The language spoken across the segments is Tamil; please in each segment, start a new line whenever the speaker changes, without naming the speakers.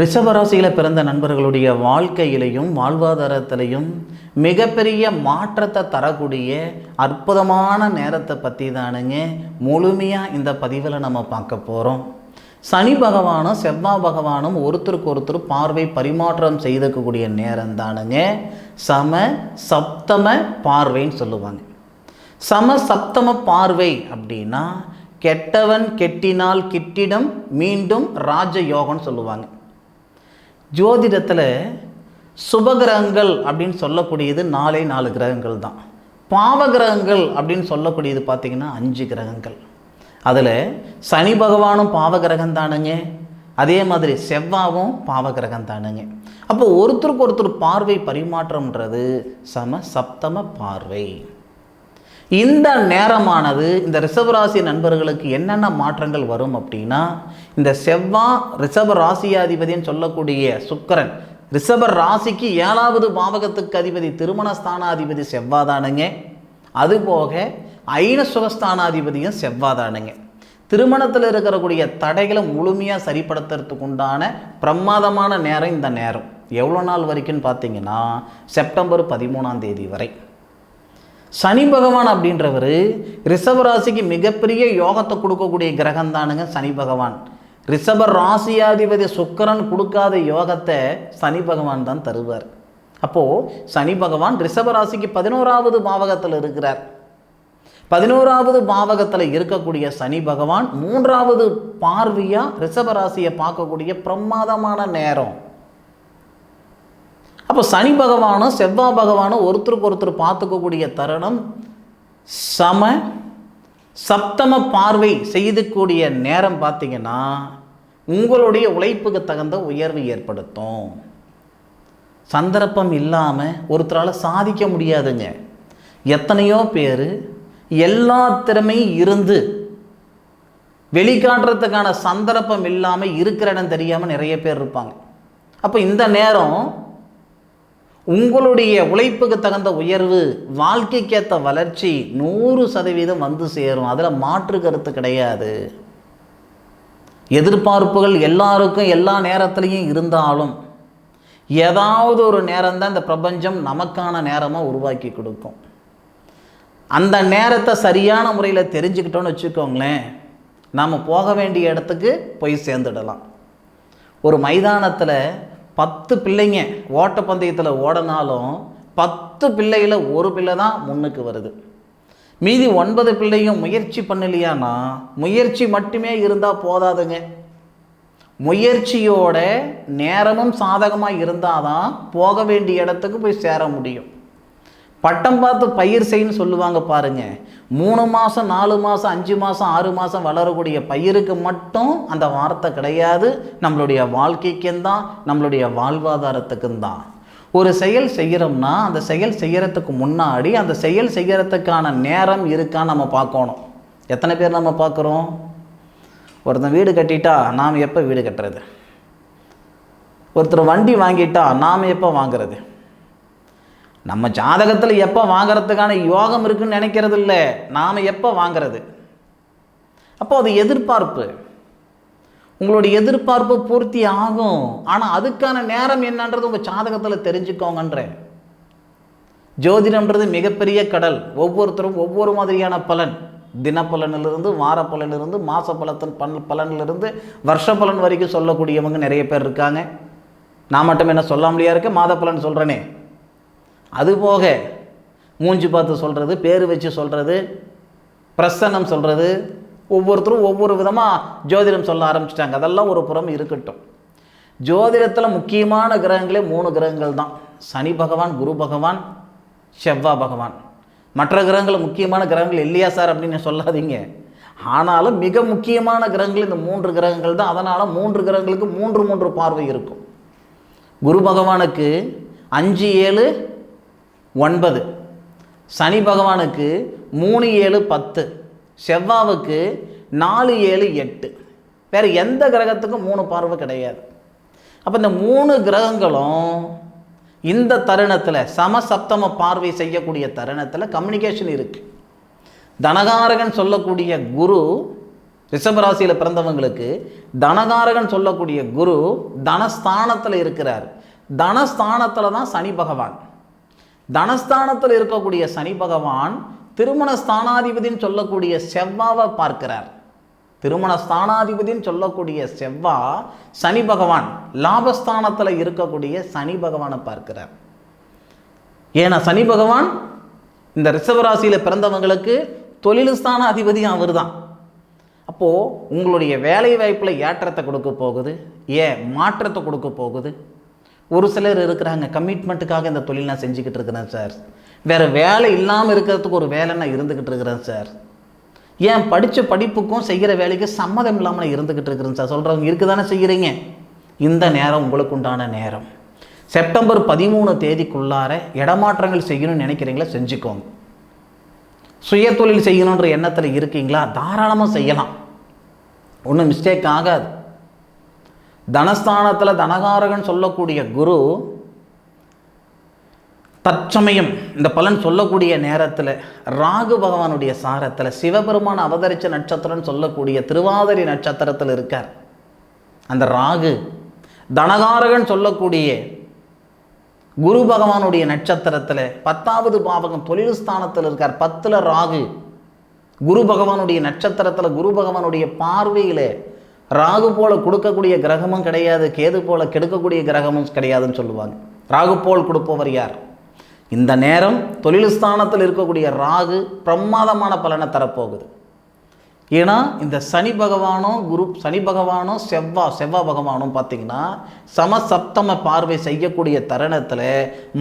ரிஷபராசியில் பிறந்த நண்பர்களுடைய வாழ்க்கையிலையும் வாழ்வாதாரத்திலையும் மிகப்பெரிய மாற்றத்தை தரக்கூடிய அற்புதமான நேரத்தை பற்றி தானுங்க முழுமையாக இந்த பதிவில் நம்ம பார்க்க போகிறோம் சனி பகவானும் செவ்வாய் பகவானும் ஒருத்தருக்கு ஒருத்தர் பார்வை பரிமாற்றம் செய்துக்கக்கூடிய நேரம் தானுங்க சம சப்தம பார்வைன்னு சொல்லுவாங்க. சம சப்தம பார்வை அப்படின்னா கெட்டவன் கெட்டினால் கிட்டிடம் மீண்டும் ராஜயோகம்னு சொல்லுவாங்க. ஜோதிடத்தில் சுபகிரகங்கள் அப்படின்னு சொல்லக்கூடியது நாலே நாலு கிரகங்கள் தான். பாவகிரகங்கள் அப்படின்னு சொல்லக்கூடியது பார்த்திங்கன்னா அஞ்சு கிரகங்கள். அதில் சனி பகவானும் பாவகிரகம் தானுங்க. அதே மாதிரி செவ்வாவும் பாவகிரகம் தானுங்க. அப்போ ஒருத்தருக்கு ஒருத்தர் பார்வை பரிமாற்றம்ன்றது சம சப்தம பார்வை. இந்த நேரமானது இந்த ரிசவராசி நண்பர்களுக்கு என்னென்ன மாற்றங்கள் வரும் அப்படின்னா இந்த செவ்வா ரிஷப ராசியாதிபதினு சொல்லக்கூடிய சுக்கரன் ரிஷப ராசிக்கு ஏழாவது பாவகத்துக்கு அதிபதி திருமண ஸ்தானாதிபதி செவ்வாதானுங்க அதுபோக ஐன சுகஸ்தானாதிபதியும் செவ்வாதானுங்க. திருமணத்தில் இருக்கக்கூடிய தடைகளை முழுமையாக சரிப்படுத்துறதுக்கு உண்டான பிரமாதமான நேரம் இந்த நேரம். எவ்வளோ நாள் வரைக்கும்னு பார்த்தீங்கன்னா செப்டம்பர் பதிமூணாம் தேதி வரை. சனி பகவான் அப்படின்றவர் ரிஷப ராசிக்கு மிகப்பெரிய யோகத்தை கொடுக்கக்கூடிய கிரகம் தானுங்க சனி பகவான். ரிஷப ராசியாதிபதி சுக்கரன் கொடுக்காத யோகத்தை சனி பகவான் தான் தருவார். அப்போது சனி பகவான் ரிஷப ராசிக்கு பதினோராவது பாவகத்தில் இருக்கிறார். பதினோராவது பாவகத்தில் இருக்கக்கூடிய சனி பகவான் மூன்றாவது பார்வையாக ரிஷப ராசியை பார்க்கக்கூடிய பிரமாதமான நேரம். அப்போ சனி பகவானும் செவ்வாய் பகவானும் ஒருத்தருக்கு ஒருத்தர் பார்த்துக்கக்கூடிய தருணம் சம சப்தம பார்வை செய்துக்கூடிய நேரம் பார்த்தீங்கன்னா உங்களுடைய உழைப்புக்கு தகுந்த உயர்வு ஏற்படுத்தும். சந்தர்ப்பம் இல்லாமல் ஒருத்தரால் சாதிக்க முடியாதுங்க. எத்தனையோ பேர் எல்லா திறமையும் இருந்து வெளிக்காட்டுறதுக்கான சந்தர்ப்பம் இல்லாமல் இருக்கிற இடம் தெரியாமல் நிறைய பேர் இருப்பாங்க. அப்போ இந்த நேரம் உங்களுடைய உழைப்புக்கு தகுந்த உயர்வு வாழ்க்கைக்கேற்ற வளர்ச்சி நூறு சதவீதம் வந்து சேரும். அதில் மாற்று கருத்து கிடையாது. எதிர்பார்ப்புகள் எல்லாருக்கும் எல்லா நேரத்துலையும் இருந்தாலும் ஏதாவது ஒரு நேரம் தான் இந்த பிரபஞ்சம் நமக்கான நேரமாக உருவாக்கி கொடுக்கும். அந்த நேரத்தை சரியான முறையில் தெரிஞ்சுக்கிட்டோன்னு வச்சுக்கோங்களேன் நாம் போக வேண்டிய இடத்துக்கு போய் சேர்ந்துடலாம். ஒரு மைதானத்தில் பத்து பிள்ளைங்க ஓட்டப்பந்தயத்தில் ஓடினாலும் பத்து பிள்ளையில் ஒரு பிள்ளை தான் முன்னுக்கு வருது. மீதி ஒன்பது பிள்ளையும் முயற்சி பண்ணலையானா முயற்சி மட்டுமே இருந்தால் போதாதுங்க. முயற்சியோட நேரமும் சாதகமாக இருந்தால் தான் போக வேண்டிய இடத்துக்கு போய் சேர முடியும். பட்டம் பார்த்து பயிர் செய்யன்னு சொல்லுவாங்க பாருங்க. மூணு மாதம் நாலு மாதம் அஞ்சு மாதம் ஆறு மாதம் வளரக்கூடிய பயிருக்கு மட்டும் அந்த வார்த்தை கிடையாது. நம்மளுடைய வாழ்க்கைக்கும் தான் நம்மளுடைய வாழ்வாதாரத்துக்கும் தான். ஒரு செயல் செய்கிறோம்னா அந்த செயல் செய்கிறதுக்கு முன்னாடி அந்த செயல் செய்கிறதுக்கான நேரம் இருக்கான்னு நம்ம பார்க்கணும். எத்தனை பேர் நம்ம பார்க்குறோம்? ஒருத்தன் வீடு கட்டிட்டா நாம் எப்போ வீடு கட்டுறது? ஒருத்தர் வண்டி வாங்கிட்டா நாம் எப்போ வாங்குறது? நம்ம ஜாதகத்தில் எப்போ வாங்குறதுக்கான யோகம் இருக்குன்னு நினைக்கிறது இல்லை. நாம் எப்போ வாங்குறது? அப்போ அது எதிர்பார்ப்பு. உங்களுடைய எதிர்பார்ப்பு பூர்த்தி ஆகும். ஆனால் அதுக்கான நேரம் என்னன்றது உங்கள் ஜாதகத்தில் தெரிஞ்சுக்கோங்கன்றேன். ஜோதிடம்ன்றது மிகப்பெரிய கடல். ஒவ்வொருத்தரும் ஒவ்வொரு மாதிரியான பலன். தினப்பலனிலிருந்து வார பலனிலிருந்து மாத பலத்தின் பன் பலனிலிருந்து வருஷ பலன் வரைக்கும் சொல்லக்கூடியவங்க நிறைய பேர் இருக்காங்க. நான் மட்டும் என்ன சொல்லாமலையா இருக்க? மாத பலன் சொல்கிறேனே அதுபோக மூஞ்சி பார்த்து சொல்கிறது பேர் வச்சு சொல்கிறது பிரசன்னம் சொல்கிறது ஒவ்வொருத்தரும் ஒவ்வொரு விதமாக ஜோதிடம் சொல்ல ஆரம்பிச்சிட்டாங்க. அதெல்லாம் ஒரு புறம் இருக்கட்டும். ஜோதிடத்தில் முக்கியமான கிரகங்களே மூணு கிரகங்கள் தான். சனி பகவான் குரு பகவான் செவ்வாய் பகவான். மற்ற கிரகங்கள் முக்கியமான கிரகங்கள் இல்லையா சார் அப்படின்னு சொல்லாதீங்க. ஆனாலும் மிக முக்கியமான கிரகங்கள் இந்த மூன்று கிரகங்கள் தான். அதனால் மூன்று கிரகங்களுக்கு மூன்று மூன்று பார்வை இருக்கும். குரு பகவானுக்கு அஞ்சு ஏழு ஒன்பது. சனி பகவானுக்கு மூணு ஏழு பத்து. செவ்வாவுக்கு நாலு ஏழு எட்டு. வேறு எந்த கிரகத்துக்கும் மூணு பார்வை கிடையாது. அப்போ இந்த மூணு கிரகங்களும் இந்த தருணத்தில் சமசப்தம பார்வை செய்யக்கூடிய தருணத்தில் கம்யூனிகேஷன் இருக்குது தனகாரகன் சொல்லக்கூடிய குரு ரிஷபராசியில் பிறந்தவங்களுக்கு தனகாரகன் சொல்லக்கூடிய குரு தனஸ்தானத்தில் இருக்கிறார். தனஸ்தானத்தில் தான் சனி பகவான். தனஸ்தானத்தில் இருக்கக்கூடிய சனி பகவான் திருமண ஸ்தானாதிபதின்னு சொல்லக்கூடிய செவ்வாவை பார்க்கிறார். திருமண ஸ்தானாதிபதின்னு சொல்லக்கூடிய செவ்வா சனி பகவான் லாபஸ்தானத்தில் இருக்கக்கூடிய சனி பகவானை பார்க்கிறார். ஏன்னா சனி பகவான் இந்த ரிஷபராசியில் பிறந்தவங்களுக்கு தொழில் ஸ்தானாதிபதி அவர் தான் அப்போது உங்களுடைய வேலை வாய்ப்பில் ஏற்றத்தை கொடுக்க போகுது. ஏன்? மாற்றத்தை கொடுக்க போகுது. ஒரு சிலர் இருக்கிறாங்க. கமிட்மெண்ட்டுக்காக இந்த தொழில் நான் செஞ்சுக்கிட்டு இருக்கிறேன் சார் வேறு வேலை இல்லாமல் இருக்கிறதுக்கு ஒரு வேலை நான் இருந்துக்கிட்டு இருக்கிறேன் சார் ஏன் படித்த படிப்புக்கும் செய்கிற வேலைக்கு சம்மதம் இல்லாமல் நான் இருந்துக்கிட்டு இருக்கிறேன் சார் சொல்கிறவங்க இருக்கு தானே செய்கிறீங்க இந்த நேரம் உங்களுக்கு உண்டான நேரம். செப்டம்பர் பதிமூணு தேதிக்குள்ளார இடமாற்றங்கள் செய்யணும்னு நினைக்கிறீங்களா? செஞ்சுக்கோங்க. சுய தொழில் செய்யணுன்ற எண்ணத்தில் இருக்கீங்களா? தாராளமாக செய்யலாம். ஒன்றும் மிஸ்டேக் ஆகாது. தனஸ்தானத்தில் தனகாரகன் சொல்லக்கூடிய குரு தற்சமயம் இந்த பலன் சொல்லக்கூடிய நேரத்தில் ராகு பகவானுடைய சாரத்தில் சிவபெருமான் அவதரித்த நட்சத்திரம்னு சொல்லக்கூடிய திருவாதிரி நட்சத்திரத்தில் இருக்கார். அந்த ராகு தனகாரகன் சொல்லக்கூடிய குரு பகவானுடைய நட்சத்திரத்தில் பத்தாவது பாவகம் தொழில் ஸ்தானத்தில் இருக்கார். பத்தில் ராகு குரு பகவானுடைய நட்சத்திரத்தில் குரு பகவானுடைய பார்வையில் ராகு போல கொடுக்கக்கூடிய கிரகமும் கிடையாது கேது போல கெடுக்கக்கூடிய கிரகமும் கிடையாதுன்னு சொல்லுவாங்க. ராகு போல் கொடுப்பவர் யார்? இந்த நேரம் தொழில் ஸ்தானத்தில் இருக்கக்கூடிய ராகு பிரமாதமான பலனை தரப்போகுது. ஏன்னா இந்த சனி பகவானும் குரு சனி பகவானும் செவ்வா செவ்வா பகவானும் பார்த்தீங்கன்னா சமசப்தம பார்வை செய்யக்கூடிய தருணத்தில்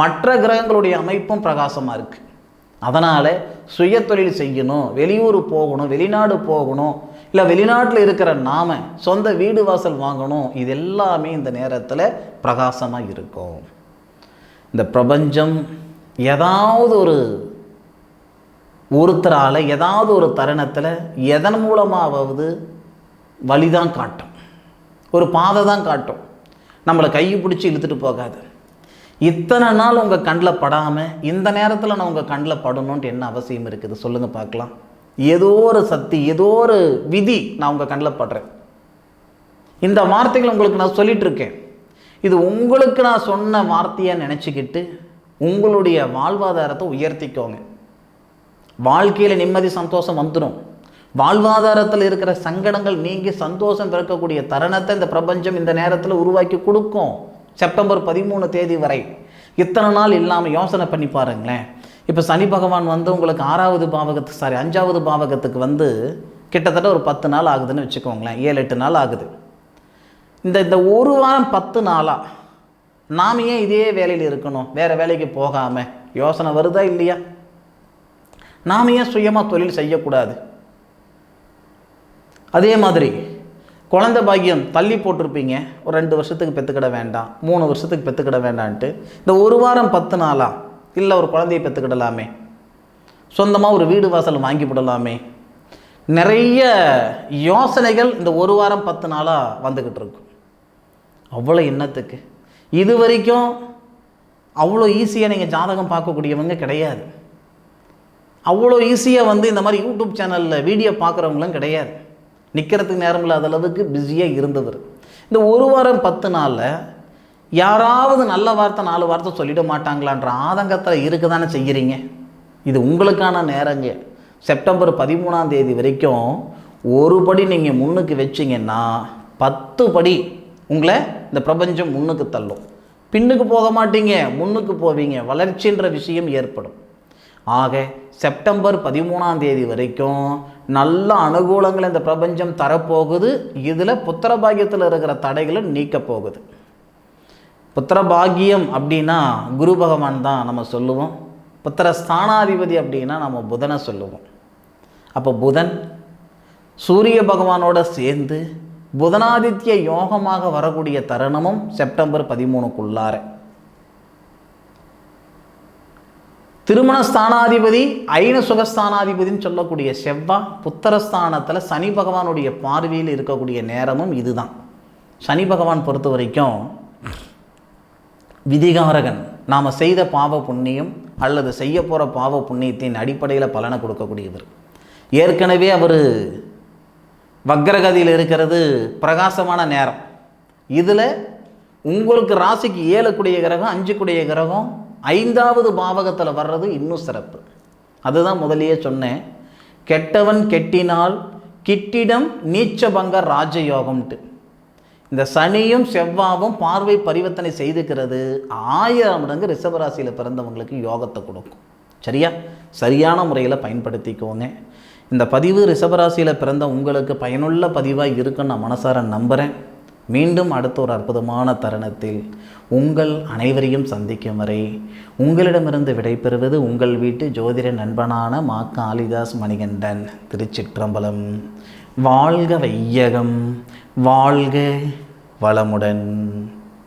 மற்ற கிரகங்களுடைய அமைப்பும் பிரகாசமாக இருக்குது அதனால் சுய தொழில் செய்யணும் வெளியூர் போகணும் வெளிநாடு போகணும் இல்லை வெளிநாட்டில் இருக்கிற நாம சொந்த வீடு வாசல் வாங்கணும் இது எல்லாமே இந்த நேரத்தில் பிரகாசமாக இருக்கும். இந்த பிரபஞ்சம் ஏதாவது ஒரு ஒருத்தரால் ஏதாவது ஒரு தருணத்தில் எதன் மூலமாவது வழிதான் காட்டும். ஒரு பாதை தான் காட்டும். நம்மளை கையை பிடிச்சி இழுத்துட்டு போகாது. இத்தனை நாள் உங்கள் கண்ணில் படாமல் இந்த நேரத்தில் நான் உங்கள் கண்ணில் படணுன்ட்டு என்ன அவசியம் இருக்குது? சொல்லுங்கள் பார்க்கலாம். ஏதோ ஒரு சக்தி ஏதோ ஒரு விதி நான் உங்கள் கண்ணில் படுறேன். இந்த வார்த்தைகள் உங்களுக்கு நான் சொல்லிட்டு இருக்கேன். இது உங்களுக்கு நான் சொன்ன வார்த்தையாக நினச்சிக்கிட்டு உங்களுடைய வாழ்வாதாரத்தை உயர்த்திக்கோங்க. வாழ்க்கையில் நிம்மதி சந்தோஷம் வந்துடும் வாழ்வாதாரத்தில் இருக்கிற சங்கடங்கள் நீங்கி சந்தோஷம் பிறக்கக்கூடிய தருணத்தை இந்த பிரபஞ்சம் இந்த நேரத்தில் உருவாக்கி கொடுக்கும். செப்டம்பர் பதிமூணு தேதி வரை. இத்தனை நாள் இல்லாமல் யோசனை பண்ணி பாருங்களேன். இப்போ சனி பகவான் வந்து உங்களுக்கு ஆறாவது பாவகத்துக்கு சாரி அஞ்சாவது பாவகத்துக்கு வந்து கிட்டத்தட்ட ஒரு பத்து நாள் ஆகுதுன்னு வச்சுக்கோங்களேன். ஏழு எட்டு நாள் ஆகுது. இந்த இந்த ஒரு வாரம் பத்து நாளாக நாம் ஏன் இதே வேலையில் இருக்கணும்? வேறு வேலைக்கு போகாமல் யோசனை வருதா இல்லையா? நாம் ஏன் சுயமாக தொழில் செய்யக்கூடாது? அதே மாதிரி குழந்த பாக்கியம் தள்ளி போட்டிருப்பீங்க. ஒரு ரெண்டு வருஷத்துக்கு பெற்றுக்கிட வேண்டாம். மூணு வருஷத்துக்கு பெற்றுக்கிட வேண்டான்ட்டு. இந்த ஒரு வாரம் பத்து நாளாக இல்லை ஒரு குழந்தையை பெற்றுக்கிடலாமே சொந்தமாக ஒரு வீடு வாசல் வாங்கி விடலாமே. நிறைய யோசனைகள் இந்த ஒரு வாரம் பத்து நாளாக வந்துக்கிட்டு இருக்கும் அவ்வளோ எண்ணத்துக்கு. இது வரைக்கும் அவ்வளோ ஈஸியாக நீங்கள் ஜாதகம் பார்க்கக்கூடியவங்க கிடையாது. அவ்வளோ ஈஸியாக வந்து இந்த மாதிரி யூடியூப் சேனலில் வீடியோ பார்க்குறவங்களும் கிடையாது. நிற்கிறதுக்கு நேரம் இல்லாத அளவுக்கு பிஸியாக இருந்தவர். இந்த ஒரு வாரம் பத்து நாளில் யாராவது நல்ல வார்த்தை நாலு வார்த்தை சொல்லிட மாட்டாங்களான்ற ஆதங்கத்தில் இருக்க தானே செய்கிறீங்க இது உங்களுக்கான நேரங்க. செப்டம்பர் பதிமூணாம் தேதி வரைக்கும் ஒரு படி நீங்கள் முன்னுக்கு வச்சிங்கன்னா பத்து படி உங்களை இந்த பிரபஞ்சம் முன்னுக்கு தள்ளும். பின்னுக்கு போக மாட்டீங்க முன்னுக்கு போவீங்க. வளர்ச்சின்ற விஷயம் ஏற்படும். ஆக செப்டம்பர் பதிமூணாம் தேதி வரைக்கும் நல்ல அனுகூலங்களை இந்த பிரபஞ்சம் தரப்போகுது. இதில் புத்திரபாகியத்தில் இருக்கிற தடைகளை நீக்க போகுது. புத்திர பாக்கியம் அப்படின்னா குரு பகவான் தான் நம்ம சொல்லுவோம். புத்திர ஸ்தானாதிபதி அப்படின்னா நம்ம புதனை சொல்லுவோம். அப்போ புதன் சூரிய பகவானோட சேர்ந்து புதனாதித்ய யோகமாக வரக்கூடிய தருணமும் செப்டம்பர் பதிமூணுக்குள்ளார. திருமண ஸ்தானாதிபதி ஐன சுகஸ்தானாதிபதினு சொல்லக்கூடிய செவ்வாய் புத்திரஸ்தானத்தில் சனி பகவானுடைய பார்வையில் இருக்கக்கூடிய நேரமும் இதுதான். சனி பகவான் பொறுத்த வரைக்கும் விதிகாரகன். நாம் செய்த பாவ புண்ணியம் அல்லது செய்ய போகிற பாவ புண்ணியத்தின் அடிப்படையில் பலனை கொடுக்கக்கூடியவர். ஏற்கனவே அவர் வக்ரகதியில் இருக்கிறது பிரகாசமான நேரம். இதில் உங்களுக்கு ராசிக்கு ஏழக்கூடிய கிரகம் அஞ்சுக்குடைய கிரகம் ஐந்தாவது பாவகத்தில் வர்றது இன்னும் சிறப்பு. அதுதான் முதலியே சொன்னேன். கெட்டவன் கெட்டினால் கிட்டிடம் நீச்சபங்க ராஜயோகம்ட்டு. இந்த சனியும் செவ்வாவும் பார்வை பரிவர்த்தனை செய்துக்கிறது ஆயிரம் மடங்கு ரிஷபராசியில் பிறந்தவங்களுக்கு யோகத்தை கொடுக்கும். சரியா? சரியான முறையில் பயன்படுத்திக்கோங்க. இந்த பதிவு ரிஷபராசியில் பிறந்த உங்களுக்கு பயனுள்ள பதிவாக இருக்குன்னு நான் மனசார நம்புகிறேன் மீண்டும் அடுத்த ஒரு அற்புதமான தருணத்தில் உங்கள் அனைவரையும் சந்திக்கும் வரை உங்களிடமிருந்து விடைபெறுவது உங்கள் வீட்டு ஜோதிட நண்பனான மா காளிதாஸ் மணிகண்டன் திருச்சிற்றம்பலம். வாழ்க வையகம். வாழ்க வளமுடன்.